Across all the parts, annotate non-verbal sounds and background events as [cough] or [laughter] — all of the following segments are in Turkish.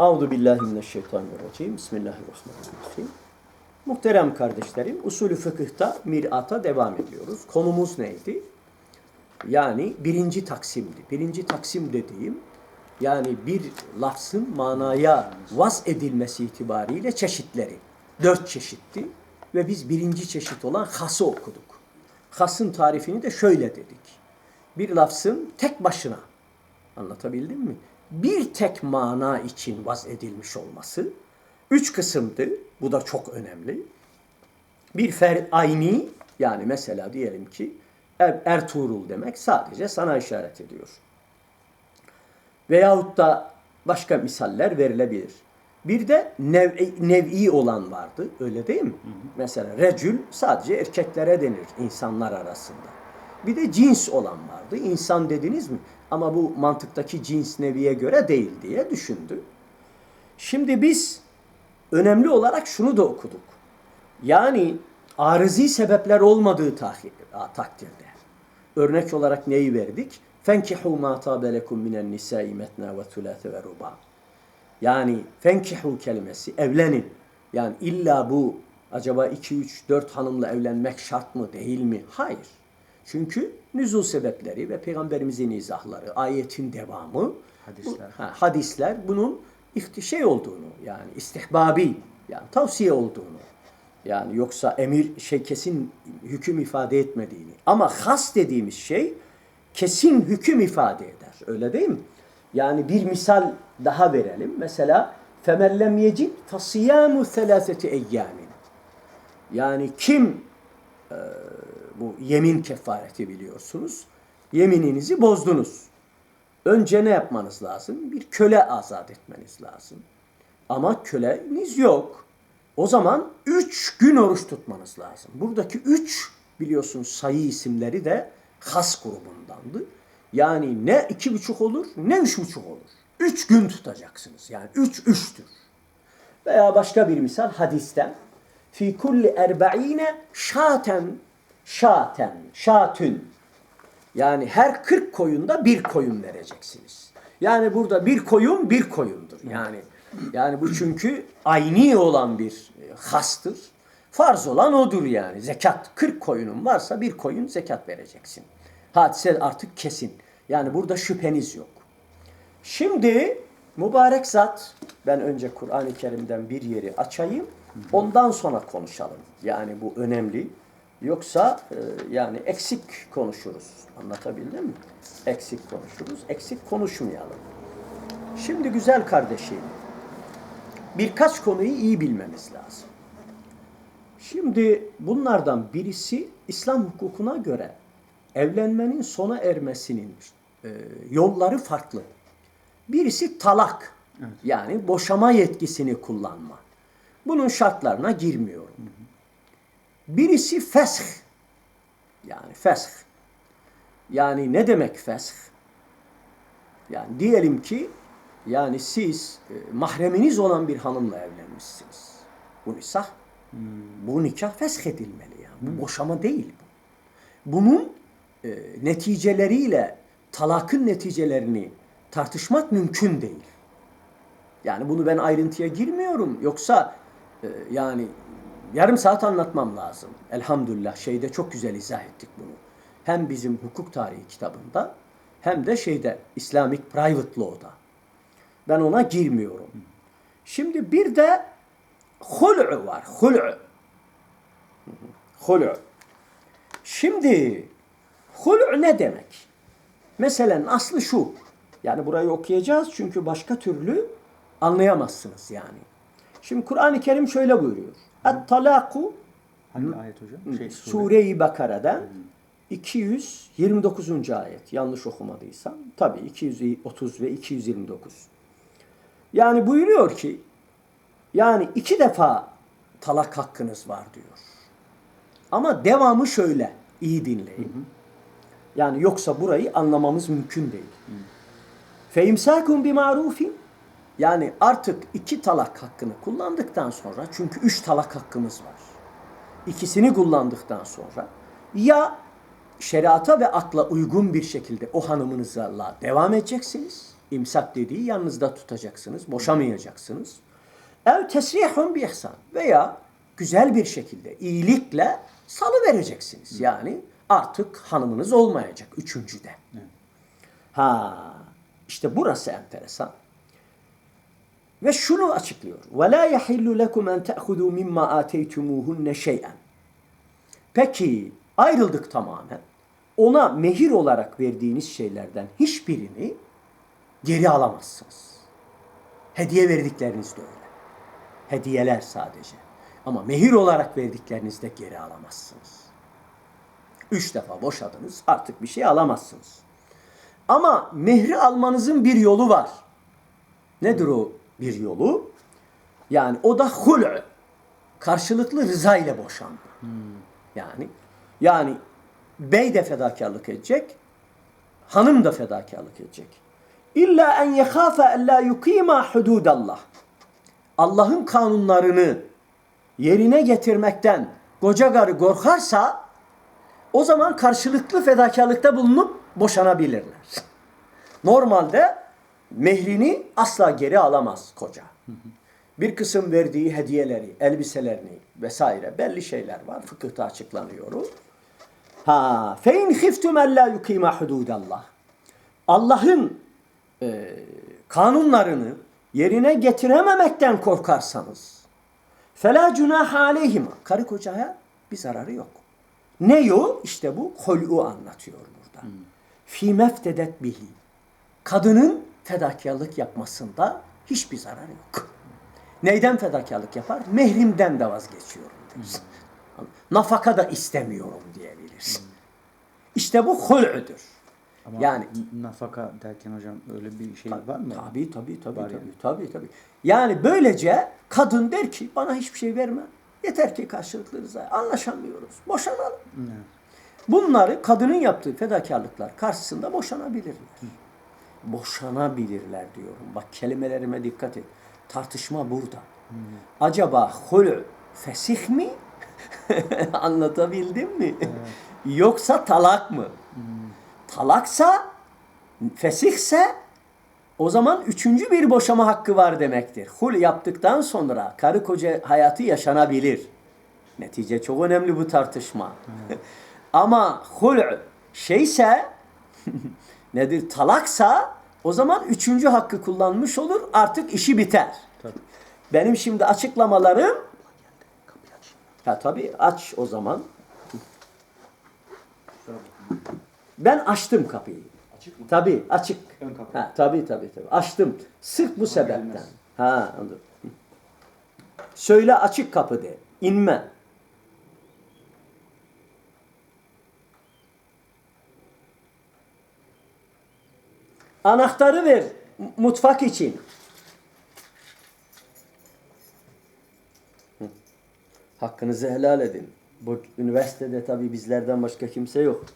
Euzu billahi mineşşeytanirracim. Bismillahirrahmanirrahim. Muhterem kardeşlerim, usulü fıkıhta mirata devam ediyoruz. Konumuz neydi? Yani birinci taksimdi. Birinci taksim dediğim yani bir lafzın manaya vaz edilmesi itibariyle çeşitleri. Dört çeşitti ve biz birinci çeşit olan hası okuduk. Hasın tarifini de şöyle dedik. Bir lafzın tek başına anlatabildim mi? Bir tek mana için vaz edilmiş olması üç kısımdı. Bu da çok önemli. Bir fer ayni yani mesela diyelim ki er, Ertuğrul demek sadece sana işaret ediyor. Veyahut da başka misaller verilebilir. Bir de nev'i, nev'i olan vardı. Öyle değil mi? Mesela recül sadece erkeklere denir insanlar arasında. Bir de cins olan vardı. İnsan dediniz mi? Ama bu mantıktaki cins neviye göre değil diye düşündü. Şimdi biz önemli olarak şunu da okuduk. Yani arızi sebepler olmadığı takdirde. Örnek olarak neyi verdik? Fenkihu ma tabelekum minen nisai metna ve thulâthe ve ruba. Yani fenkihu kelimesi evlenin. Yani illa bu acaba 2 3 4 hanımla evlenmek şart mı değil mi? Hayır. Çünkü nüzul sebepleri ve peygamberimizin izahları, ayetin devamı, Hadisler. Bu, ha, hadisler bunun şey olduğunu yani istihbabi yani tavsiye olduğunu yani yoksa emir şey kesin hüküm ifade etmediğini ama has dediğimiz şey kesin hüküm ifade eder. Öyle değil mi? Yani bir misal daha verelim. Mesela femellem yecid fasiyamu selaseti eyyamin. Yani kim e, bu yemin kefareti biliyorsunuz. Yemininizi bozdunuz. Önce ne yapmanız lazım? Bir köle azat etmeniz lazım. Ama köleniz yok. O zaman üç gün oruç tutmanız lazım. Buradaki üç biliyorsunuz sayı isimleri de has grubundandı. Yani ne iki buçuk olur ne üç buçuk olur. Üç gün tutacaksınız. Yani üç üçtür. Veya başka bir misal hadisten. Fi kulli erba'ine şaten şaten şatün. Yani her 40 koyunda bir koyun vereceksiniz. Yani burada bir koyun bir koyundur. Yani yani bu çünkü ayni olan bir e, hastır. Farz olan odur yani. Zekat 40 koyunun varsa bir koyun zekat vereceksin. Hadise artık kesin. Yani burada şüpheniz yok. Şimdi mübarek zat ben önce Kur'an-ı Kerim'den bir yeri açayım. Ondan sonra konuşalım. Yani bu önemli. Yoksa e, yani eksik konuşuruz. Anlatabildim mi? Eksik konuşuruz. Eksik konuşmayalım. Şimdi güzel kardeşim, birkaç konuyu iyi bilmemiz lazım. Şimdi bunlardan birisi İslam hukukuna göre evlenmenin sona ermesinin e, yolları farklı. Birisi talak. Yani boşama yetkisini kullanma. Bunun şartlarına girmiyorum. Birisi fesh. Yani fesh. Yani ne demek fesh? Yani diyelim ki yani siz e, mahreminiz olan bir hanımla evlenmişsiniz. Bu nikah bu nikah fesh edilmeli yani. Bu boşama değil bu. Bunun e, neticeleriyle talakın neticelerini tartışmak mümkün değil. Yani bunu ben ayrıntıya girmiyorum. Yoksa e, yani yarım saat anlatmam lazım. Elhamdülillah şeyde çok güzel izah ettik bunu. Hem bizim hukuk tarihi kitabında hem de şeyde Islamic Private Law'da. Ben ona girmiyorum. Şimdi bir de hul'u var. Hul'u. Hul'u. Şimdi hul'u ne demek? Meselen aslı şu. Yani burayı okuyacağız çünkü başka türlü anlayamazsınız yani. Şimdi Kur'an-ı Kerim şöyle buyuruyor. Et-talaku Hangi ayet hocam? Şey, sure. Sure-i Bakara'dan 229. ayet. Yanlış okumadıysam. Tabii 230 ve 229. Yani buyuruyor ki yani iki defa talak hakkınız var diyor. Ama devamı şöyle. iyi dinleyin. Yani yoksa burayı anlamamız mümkün değil. Feimsakum bi marufin yani artık iki talak hakkını kullandıktan sonra çünkü üç talak hakkımız var. İkisini kullandıktan sonra ya şeriata ve akla uygun bir şekilde o hanımınızla devam edeceksiniz İmsak dediği yanınızda tutacaksınız. Boşamayacaksınız. Ev tesrihun bi ihsan. Veya güzel bir şekilde iyilikle salı vereceksiniz. Yani artık hanımınız olmayacak üçüncüde. Ha işte burası enteresan. Ve şunu açıklıyor. وَلَا يَحِلُّ لَكُمْ اَنْ تَأْخُذُوا مِمَّا آتَيْتُمُوهُنَّ شَيْئًا Peki ayrıldık tamamen. Ona mehir olarak verdiğiniz şeylerden hiçbirini geri alamazsınız. Hediye verdikleriniz de öyle. Hediyeler sadece. Ama mehir olarak verdiklerinizde geri alamazsınız. Üç defa boşadınız artık bir şey alamazsınız. Ama mehri almanızın bir yolu var. Nedir o bir yolu? Yani o da hul'ü. Karşılıklı rıza ile boşanma. Yani yani bey de fedakarlık edecek, hanım da fedakarlık edecek. İlla en yekhafe en la yukima hududallah. Allah'ın kanunlarını yerine getirmekten koca karı korkarsa o zaman karşılıklı fedakarlıkta bulunup boşanabilirler. Normalde mehrini asla geri alamaz koca. Bir kısım verdiği hediyeleri, elbiselerini vesaire belli şeyler var. Fıkıhta açıklanıyor. Ha, fe in khiftum alla yukima hududallah. Allah'ın e, kanunlarını yerine getirememekten korkarsanız fela cunaha aleyhima. Karı kocaya bir zararı yok. Ne yo? İşte bu hol'u anlatıyor burada. Fi meftedet bihi. Kadının fedakarlık yapmasında hiçbir zararı yok. Neyden fedakarlık yapar? Mehrimden de vazgeçiyorum der. Nafaka da istemiyorum diyebilir. İşte bu hul'üdür. Ama Yani nafaka derken hocam öyle bir şey var mı? Tabii tabii tabii Var tabii, yani. tabii tabii. Yani böylece kadın der ki bana hiçbir şey verme. Yeter ki karşılıklı rıza. Anlaşamıyoruz. Boşanalım. Evet. Bunları kadının yaptığı fedakarlıklar karşısında boşanabilirler. Boşanabilirler diyorum. Bak kelimelerime dikkat et. Tartışma burada. Acaba hulü fesih mi? [laughs] Anlatabildim mi? Yoksa talak mı? Talaksa, fesihse o zaman üçüncü bir boşama hakkı var demektir. Hul yaptıktan sonra karı koca hayatı yaşanabilir. Netice çok önemli bu tartışma. [laughs] Ama hul şeyse nedir talaksa o zaman üçüncü hakkı kullanmış olur artık işi biter. Tabii. Benim şimdi açıklamalarım ha tabii aç o zaman. Ben açtım kapıyı. Açık mı? Tabii açık. Ön kapı. Ha, tabii tabii tabii. Açtım. Sırf bu sebepten. gelmez. Ha, anladım. Söyle açık kapı de. İnme. Anahtarı ver mutfak için. Hakkınızı helal edin. Bu üniversitede tabii bizlerden başka kimse yok.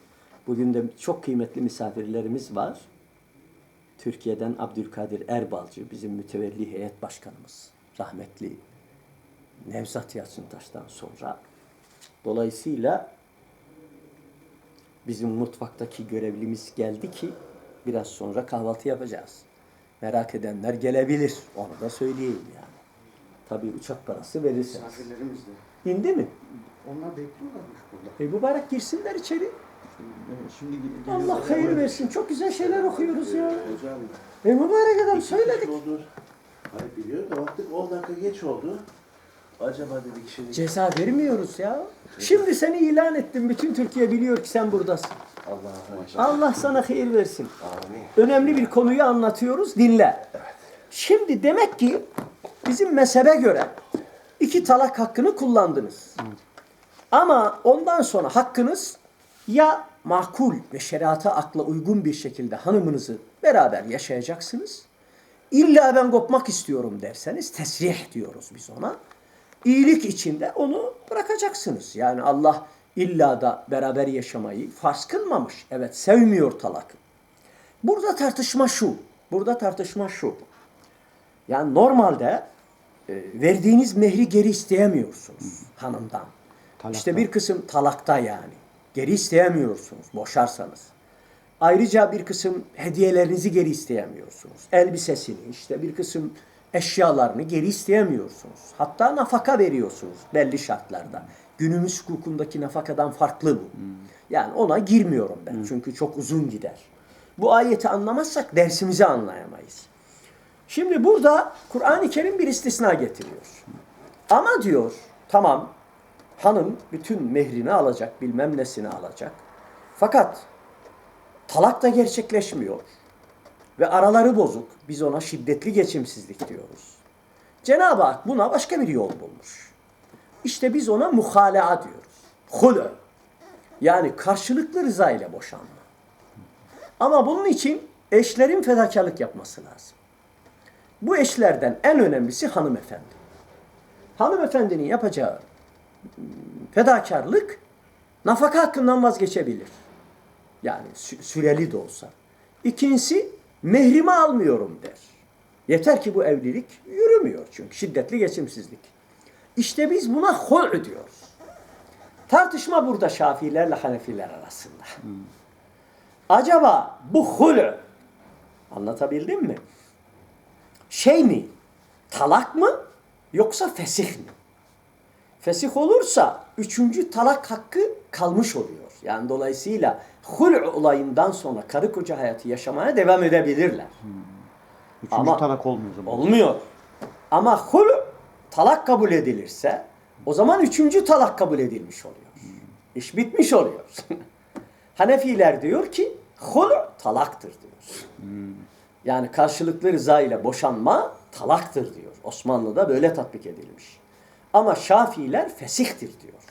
Bugün de çok kıymetli misafirlerimiz var. Türkiye'den Abdülkadir Erbalcı, bizim mütevelli heyet başkanımız. Rahmetli Nevzat Yalçıntaş'tan sonra. Dolayısıyla bizim mutfaktaki görevlimiz geldi ki biraz sonra kahvaltı yapacağız. Merak edenler gelebilir. Onu da söyleyeyim yani. Tabii uçak parası verirseniz. Misafirlerimiz de. İndi mi? Onlar bekliyorlarmış burada. E mübarek girsinler içeri. Şimdi ge- Allah hayır versin. Çok güzel şeyler okuyoruz ya. Hocam. E mübarek adam söyledik. Oldu. Hayır biliyor da baktık 10 dakika geç oldu. Acaba dedik şimdi. Ceza vermiyoruz ya. Şimdi seni ilan ettim. Bütün Türkiye biliyor ki sen buradasın. Maşallah. Allah sana hayır versin. Amin. Önemli bir konuyu anlatıyoruz. Dinle. Şimdi demek ki bizim mezhebe göre iki talak hakkını kullandınız. Ama ondan sonra hakkınız ya makul ve şeriata akla uygun bir şekilde hanımınızı beraber yaşayacaksınız. İlla ben kopmak istiyorum derseniz tesrih diyoruz biz ona. İyilik içinde onu bırakacaksınız. Yani Allah illa da beraber yaşamayı farz kılmamış. Evet sevmiyor talakı. Burada tartışma şu. Burada tartışma şu. Yani normalde e, verdiğiniz mehri geri isteyemiyorsunuz hanımdan. Talakta. İşte bir kısım talakta yani. Geri isteyemiyorsunuz boşarsanız. Ayrıca bir kısım hediyelerinizi geri isteyemiyorsunuz. Elbisesini, işte bir kısım eşyalarını geri isteyemiyorsunuz. Hatta nafaka veriyorsunuz belli şartlarda. Günümüz hukukundaki nafakadan farklı bu. Yani ona girmiyorum ben çünkü çok uzun gider. Bu ayeti anlamazsak dersimizi anlayamayız. Şimdi burada Kur'an-ı Kerim bir istisna getiriyor. Ama diyor tamam hanım bütün mehrini alacak, bilmem nesini alacak. Fakat talak da gerçekleşmiyor. Ve araları bozuk. Biz ona şiddetli geçimsizlik diyoruz. Cenab-ı Hak buna başka bir yol bulmuş. İşte biz ona muhalaa diyoruz. Hulü. Yani karşılıklı rıza ile boşanma. Ama bunun için eşlerin fedakarlık yapması lazım. Bu eşlerden en önemlisi hanımefendi. Hanımefendinin yapacağı fedakarlık nafaka hakkından vazgeçebilir. Yani sü- süreli de olsa. İkincisi mehrimi almıyorum der. Yeter ki bu evlilik yürümüyor çünkü şiddetli geçimsizlik. İşte biz buna hul diyoruz. Tartışma burada Şafiilerle Hanefiler arasında. Acaba bu hulü anlatabildim mi? Şey mi? Talak mı? Yoksa fesih mi? Fesih olursa üçüncü talak hakkı kalmış oluyor. Yani dolayısıyla hul olayından sonra karı koca hayatı yaşamaya devam edebilirler. Üçüncü Ama- talak olmuyor zaman. Olmuyor. Ama hul talak kabul edilirse o zaman üçüncü talak kabul edilmiş oluyor. İş bitmiş oluyor. [laughs] Hanefiler diyor ki hul talaktır diyor. Yani karşılıklı rıza ile boşanma talaktır diyor. Osmanlı'da böyle tatbik edilmiş. Ama Şafiiler fesihtir diyor.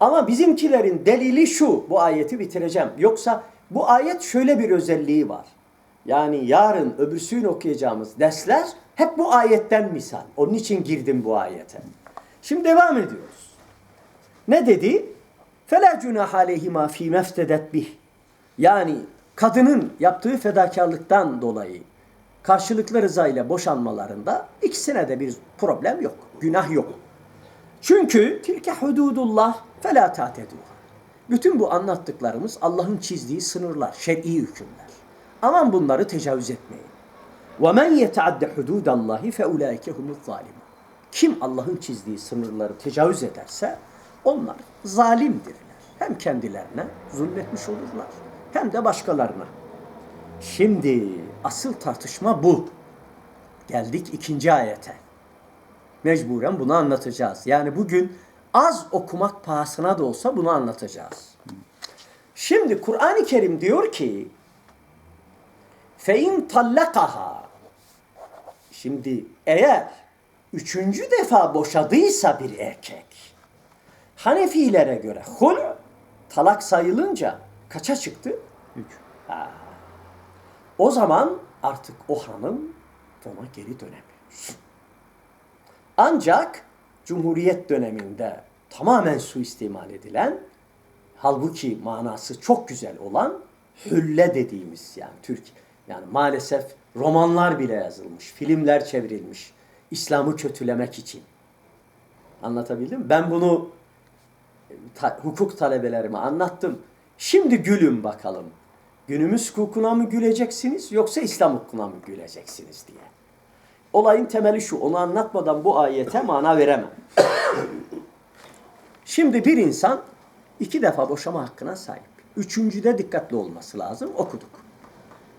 Ama bizimkilerin delili şu, bu ayeti bitireceğim. Yoksa bu ayet şöyle bir özelliği var. Yani yarın öbürsü gün okuyacağımız dersler hep bu ayetten misal. Onun için girdim bu ayete. Şimdi devam ediyoruz. Ne dedi? فَلَا جُنَاحَ عَلَيْهِمَا ف۪ي مَفْتَدَتْ bih. Yani kadının yaptığı fedakarlıktan dolayı karşılıklı rıza ile boşanmalarında ikisine de bir problem yok. Günah yok. Çünkü tilke hududullah fela ta'teduha. Bütün bu anlattıklarımız Allah'ın çizdiği sınırlar, şer'i hükümler. Aman bunları tecavüz etmeyin. وَمَنْ يَتَعَدَّ حُدُودَ اللّٰهِ فَاُولَٰئِكَ هُمُ الظَّالِمُونَ Kim Allah'ın çizdiği sınırları tecavüz ederse onlar zalimdirler. Hem kendilerine zulmetmiş olurlar hem de başkalarına. Şimdi asıl tartışma bu. Geldik ikinci ayete. Mecburen bunu anlatacağız. Yani bugün az okumak pahasına da olsa bunu anlatacağız. Şimdi Kur'an-ı Kerim diyor ki fein tallakaha Şimdi eğer üçüncü defa boşadıysa bir erkek Hanefilere göre hul talak sayılınca kaça çıktı? Üç. O zaman artık o hanım ona geri dönemiyor. Ancak Cumhuriyet döneminde tamamen suistimal edilen, halbuki manası çok güzel olan hülle dediğimiz yani Türk yani maalesef romanlar bile yazılmış, filmler çevrilmiş İslam'ı kötülemek için. Anlatabildim mi? Ben bunu ta- hukuk talebelerime anlattım. Şimdi gülün bakalım. Günümüz hukukuna mı güleceksiniz yoksa İslam hukukuna mı güleceksiniz diye. Olayın temeli şu. Onu anlatmadan bu ayete mana veremem. [coughs] Şimdi bir insan iki defa boşama hakkına sahip. Üçüncüde dikkatli olması lazım. Okuduk.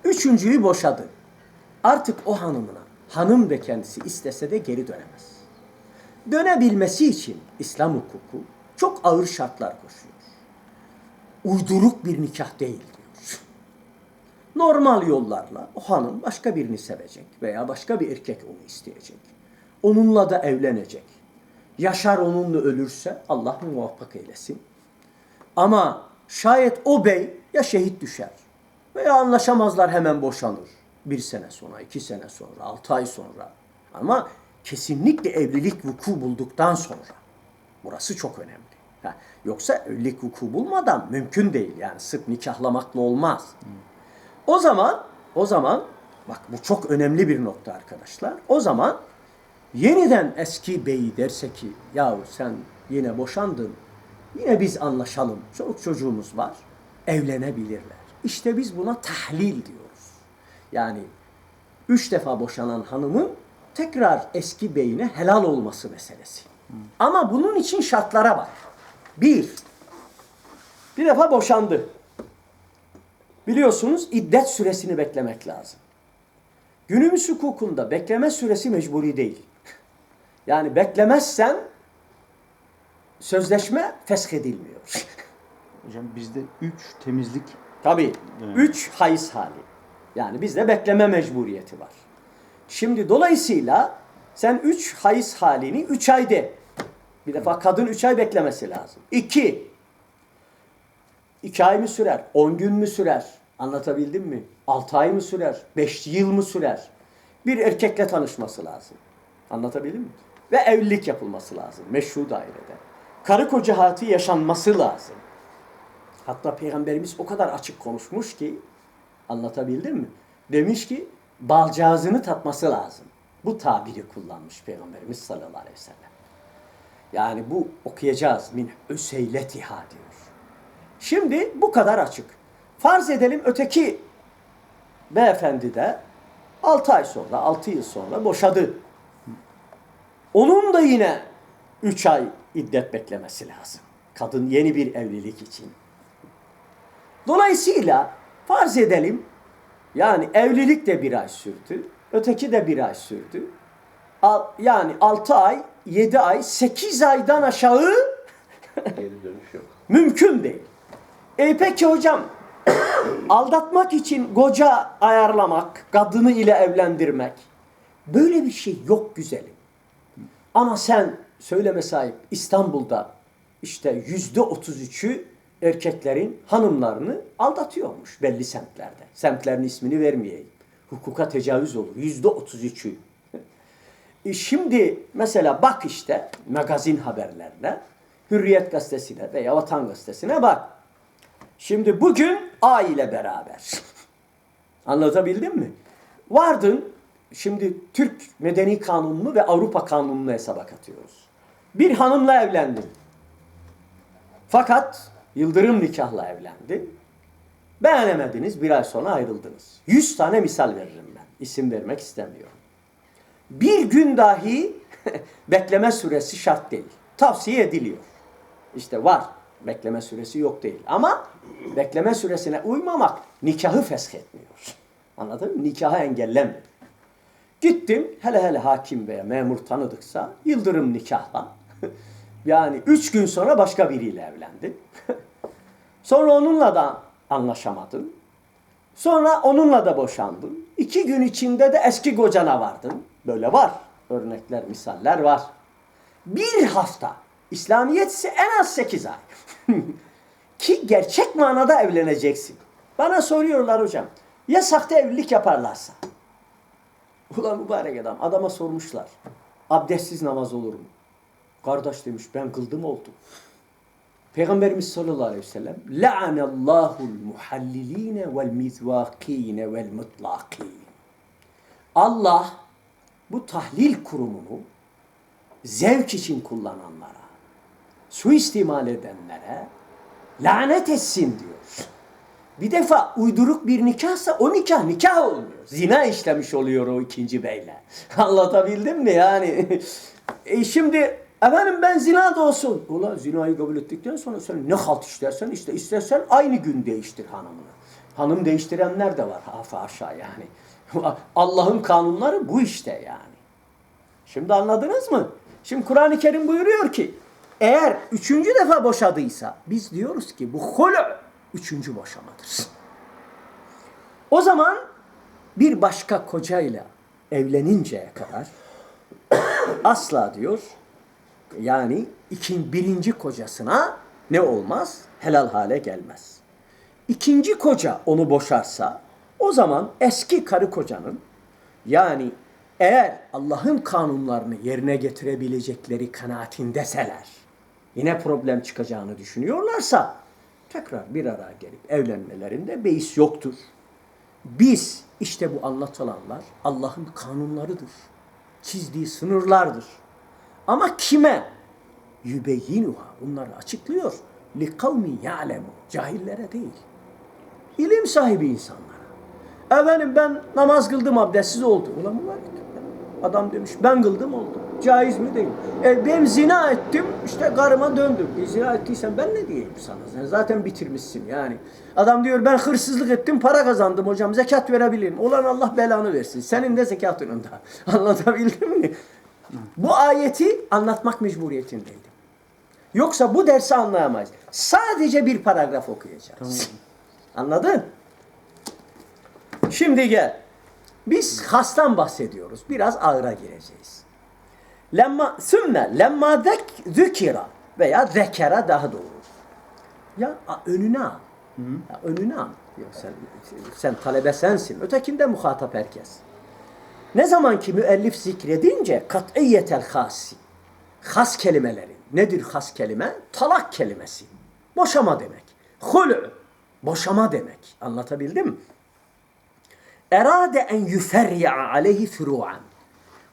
Üçüncüyü boşadı. Artık o hanımına, hanım da kendisi istese de geri dönemez. Dönebilmesi için İslam hukuku çok ağır şartlar koşuyor. Uyduruk bir nikah değil diyor. Normal yollarla o hanım başka birini sevecek veya başka bir erkek onu isteyecek. Onunla da evlenecek. Yaşar onunla ölürse Allah muvaffak eylesin. Ama şayet o bey ya şehit düşer veya anlaşamazlar hemen boşanır. Bir sene sonra, iki sene sonra, altı ay sonra. Ama kesinlikle evlilik vuku bulduktan sonra. Burası çok önemli. Ha, yoksa evlilik vuku bulmadan mümkün değil. Yani sırf nikahlamakla olmaz. O zaman, o zaman bak bu çok önemli bir nokta arkadaşlar. O zaman yeniden eski beyi derse ki yahu sen yine boşandın. Yine biz anlaşalım. Çoluk çocuğumuz var. evlenebilirler. İşte biz buna tahlil diyoruz. Yani üç defa boşanan hanımın tekrar eski beyine helal olması meselesi. Ama bunun için şartlara bak. Bir, bir defa boşandı. Biliyorsunuz iddet süresini beklemek lazım. Günümüz hukukunda bekleme süresi mecburi değil. Yani beklemezsen sözleşme feshedilmiyor. Hocam bizde üç temizlik Tabii. Evet. Üç hayız hali. Yani bizde bekleme mecburiyeti var. Şimdi dolayısıyla sen üç hayız halini üç ay de. Bir defa kadın üç ay beklemesi lazım. İki. iki ay mı sürer? On gün mü sürer? Anlatabildim mi? Altı ay mı sürer? Beş yıl mı sürer? Bir erkekle tanışması lazım. Anlatabildim mi? Ve evlilik yapılması lazım. Meşru dairede. Karı koca hayatı yaşanması lazım. Hatta Peygamberimiz o kadar açık konuşmuş ki anlatabildim mi? Demiş ki balcağızını tatması lazım. Bu tabiri kullanmış Peygamberimiz sallallahu aleyhi ve sellem. Yani bu okuyacağız min üseyletiha diyor. Şimdi bu kadar açık. Farz edelim öteki beyefendi de 6 ay sonra, 6 yıl sonra boşadı. Onun da yine 3 ay iddet beklemesi lazım. Kadın yeni bir evlilik için. Dolayısıyla farz edelim yani evlilik de bir ay sürdü. Öteki de bir ay sürdü. Al- Yani 6 ay, 7 ay, 8 aydan aşağı Geri dönüş yok. [laughs] mümkün değil. E peki hocam [coughs] aldatmak için koca ayarlamak, kadını ile evlendirmek böyle bir şey yok güzelim. Ama sen söyleme sahip İstanbul'da işte yüzde otuz üçü erkeklerin hanımlarını aldatıyormuş belli semtlerde. Semtlerin ismini vermeyeyim. Hukuka tecavüz olur. Yüzde otuz üçü. E şimdi mesela bak işte magazin haberlerine, Hürriyet gazetesine veya Vatan gazetesine bak. Şimdi bugün A ile beraber. [laughs] Anlatabildim mi? Vardın, şimdi Türk Medeni Kanununu ve Avrupa Kanununu hesaba katıyoruz. Bir hanımla evlendin. Fakat yıldırım nikahla evlendin. Beğenemediniz, bir ay sonra ayrıldınız. Yüz tane misal veririm ben. İsim vermek istemiyorum. Bir gün dahi [laughs] bekleme süresi şart değil. Tavsiye ediliyor. İşte var. Bekleme süresi yok değil. Ama bekleme süresine uymamak nikahı fesketmiyor. Anladın mı? Nikahı engellemiyor. Gittim hele hele hakim veya memur tanıdıksa yıldırım nikahla. [laughs] yani üç gün sonra başka biriyle evlendin. [laughs] sonra onunla da anlaşamadın. Sonra onunla da boşandın. İki gün içinde de eski kocana vardın. Böyle var. Örnekler, misaller var. Bir hafta. İslamiyet ise en az sekiz ay. [laughs] Ki gerçek manada evleneceksin. Bana soruyorlar hocam. Ya sahte evlilik yaparlarsa? Ulan mübarek adam. Adama sormuşlar. Abdestsiz namaz olur mu? Kardeş demiş ben kıldım oldu. Peygamberimiz sallallahu aleyhi ve sellem La'anallahul muhalliline vel mizvakine vel mutlaqin. Allah bu tahlil kurumunu zevk için kullananlara, suistimal edenlere lanet etsin diyor. Bir defa uyduruk bir nikahsa o nikah nikah olmuyor. Zina işlemiş oluyor o ikinci beyle. [laughs] Anlatabildim mi yani? E şimdi efendim ben zina da olsun. Ulan zinayı kabul ettikten sonra sen ne halt işlersen işte istersen aynı gün değiştir hanımını. Hanım değiştirenler de var hafa aşağı yani. [laughs] Allah'ın kanunları bu işte yani. Şimdi anladınız mı? Şimdi Kur'an-ı Kerim buyuruyor ki eğer üçüncü defa boşadıysa biz diyoruz ki bu hulu üçüncü boşamadır. O zaman bir başka kocayla evleninceye kadar asla diyor yani ikin birinci kocasına ne olmaz? Helal hale gelmez. İkinci koca onu boşarsa o zaman eski karı kocanın yani eğer Allah'ın kanunlarını yerine getirebilecekleri kanaatindeseler yine problem çıkacağını düşünüyorlarsa tekrar bir araya gelip evlenmelerinde beis yoktur. Biz işte bu anlatılanlar Allah'ın kanunlarıdır. Çizdiği sınırlardır. Ama kime? Yübeyyinuha. Bunları açıklıyor. Li kavmi ya'lemu. Cahillere değil. ilim sahibi insanlara. Efendim ben namaz kıldım abdestsiz oldu. Ulan mübarek. Adam demiş ben kıldım oldu. Caiz mi değil. E, ben zina ettim işte karıma döndüm. E, zina ettiysen ben ne diyeyim sana? Sen zaten bitirmişsin yani. Adam diyor ben hırsızlık ettim para kazandım hocam zekat verebilirim. Ulan Allah belanı versin. Senin de zekatının da. [laughs] Anlatabildim mi? Bu ayeti anlatmak mecburiyetindeydim. Yoksa bu dersi anlayamayız. Sadece bir paragraf okuyacağız. Anladın? Şimdi gel. Biz hastan bahsediyoruz. Biraz ağıra gireceğiz. Lemma sümme lemma zek zükira veya zekera daha doğru. Ya önüne al. Ya önüne al. Yok sen, sen talebe sensin. Ötekinde muhatap herkes. Ne zaman ki müellif zikredince kat'iyetel hasi. Has kelimelerin. Nedir has kelime? Talak kelimesi. Boşama demek. Hul'ü. Boşama demek. Anlatabildim mi? Erade en yüferya aleyhi furu'an.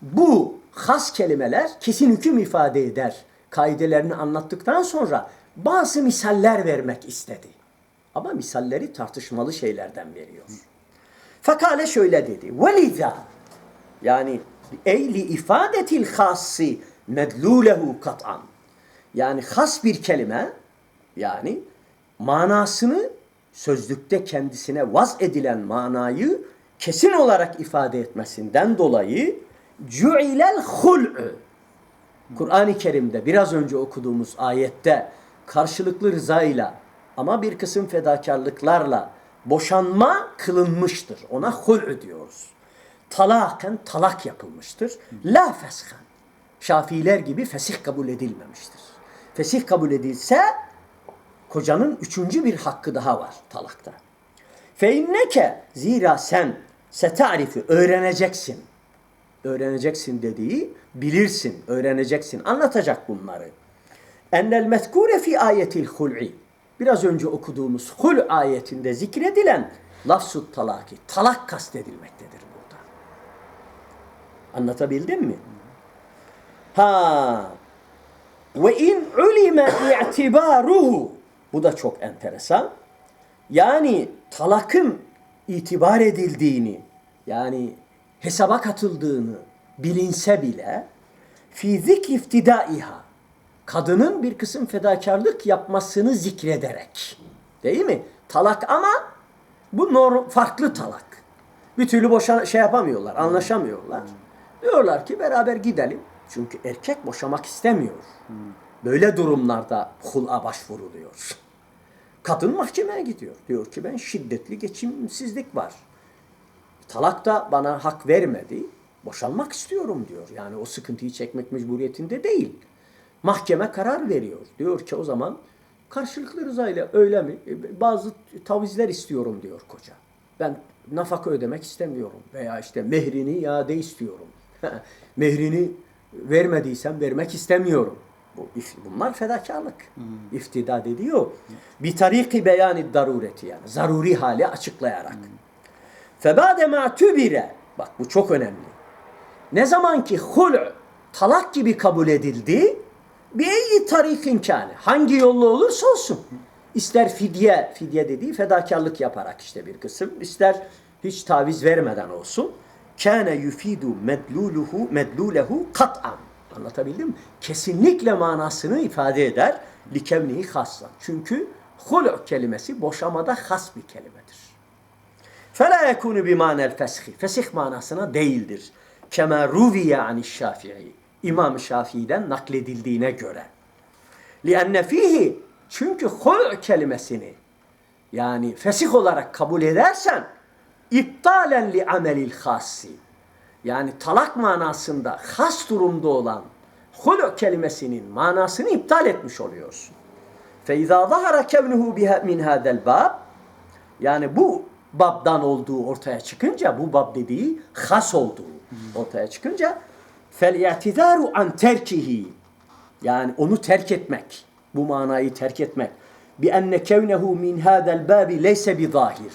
Bu has kelimeler kesin hüküm ifade eder. Kaidelerini anlattıktan sonra bazı misaller vermek istedi. Ama misalleri tartışmalı şeylerden veriyor. Fakale şöyle dedi. Veliza yani ey li ifadetil hassi medlulehu kat'an. Yani has bir kelime yani manasını sözlükte kendisine vaz edilen manayı kesin olarak ifade etmesinden dolayı cu'ilel hul'ü Kur'an-ı Kerim'de biraz önce okuduğumuz ayette karşılıklı rızayla ama bir kısım fedakarlıklarla boşanma kılınmıştır. Ona hul'ü diyoruz. Talaken talak yapılmıştır. La feshan. Şafiiler gibi fesih kabul edilmemiştir. Fesih kabul edilse kocanın üçüncü bir hakkı daha var talakta. Fe inneke zira sen setarifi öğreneceksin. Öğreneceksin dediği bilirsin, öğreneceksin. Anlatacak bunları. Ennel mezkure fi ayetil hul'i. Biraz önce okuduğumuz hul ayetinde zikredilen lafzut talaki, talak kastedilmektedir. Anlatabildim mi? Ha. Ve in ulime i'tibaruhu. Bu da çok enteresan. Yani talakın itibar edildiğini, yani hesaba katıldığını bilinse bile fi zikri iftidaiha kadının bir kısım fedakarlık yapmasını zikrederek değil mi? Talak ama bu farklı talak. Bir türlü boşan şey yapamıyorlar, anlaşamıyorlar. Diyorlar ki beraber gidelim. Çünkü erkek boşamak istemiyor. Böyle durumlarda hul'a başvuruluyor. Kadın mahkemeye gidiyor. Diyor ki ben şiddetli geçimsizlik var. Talak da bana hak vermedi. Boşanmak istiyorum diyor. Yani o sıkıntıyı çekmek mecburiyetinde değil. Mahkeme karar veriyor. Diyor ki o zaman karşılıklı rızayla öyle mi? E, Bazı tavizler istiyorum diyor koca. Ben nafaka ödemek istemiyorum. Veya işte mehrini iade istiyorum. [laughs] mehrini vermediysem vermek istemiyorum. Bu, bunlar fedakarlık. İftida ediyor. Bir tariki beyanı darureti yani. Zaruri hali açıklayarak. Febade ma tübire. Bak bu çok önemli. Ne zaman ki hul' talak gibi kabul edildi bir iyi tarikin kâne. Hangi yolla olursa olsun. İster fidye, fidye dediği fedakarlık yaparak işte bir kısım. ister hiç taviz vermeden olsun kâne yufidu medluluhu medlulehu kat'an. Anlatabildim mi? Kesinlikle manasını ifade eder. Likevnihi hassan. Çünkü hulu kelimesi boşamada has bir kelimedir. Fela yekunu bi manel feshi. Fesih manasına değildir. Kema ruviye an Şafii. İmam Şafii'den nakledildiğine göre. Lianne fihi çünkü hul kelimesini yani fesih olarak kabul edersen iptalen li amelil hasi yani talak manasında has durumda olan hulu kelimesinin manasını iptal etmiş oluyorsun. فَاِذَا ظَهَرَ كَوْنُهُ بِهَا مِنْ هَذَا الْبَابِ yani bu babdan olduğu ortaya çıkınca, bu bab dediği has olduğu ortaya çıkınca فَالْاِعْتِذَارُ an terkihi yani onu terk etmek, bu manayı terk etmek. بِأَنَّ كَوْنَهُ مِنْ هَذَا الْبَابِ لَيْسَ بِظَاهِرٍ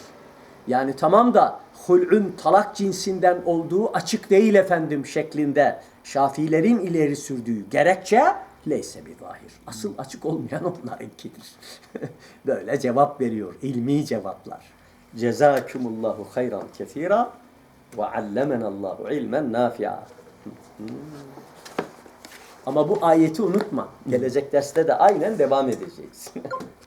yani tamam da hul'ün talak cinsinden olduğu açık değil efendim şeklinde Şafiilerin ileri sürdüğü gerekçe leyse bir zahir. Asıl açık olmayan onlarınkidir. [laughs] Böyle cevap veriyor. ilmi cevaplar. Cezakumullahu hayran kethira ve allemenallahu ilmen nafi'a. Ama bu ayeti unutma. Gelecek derste de aynen devam edeceğiz. [laughs]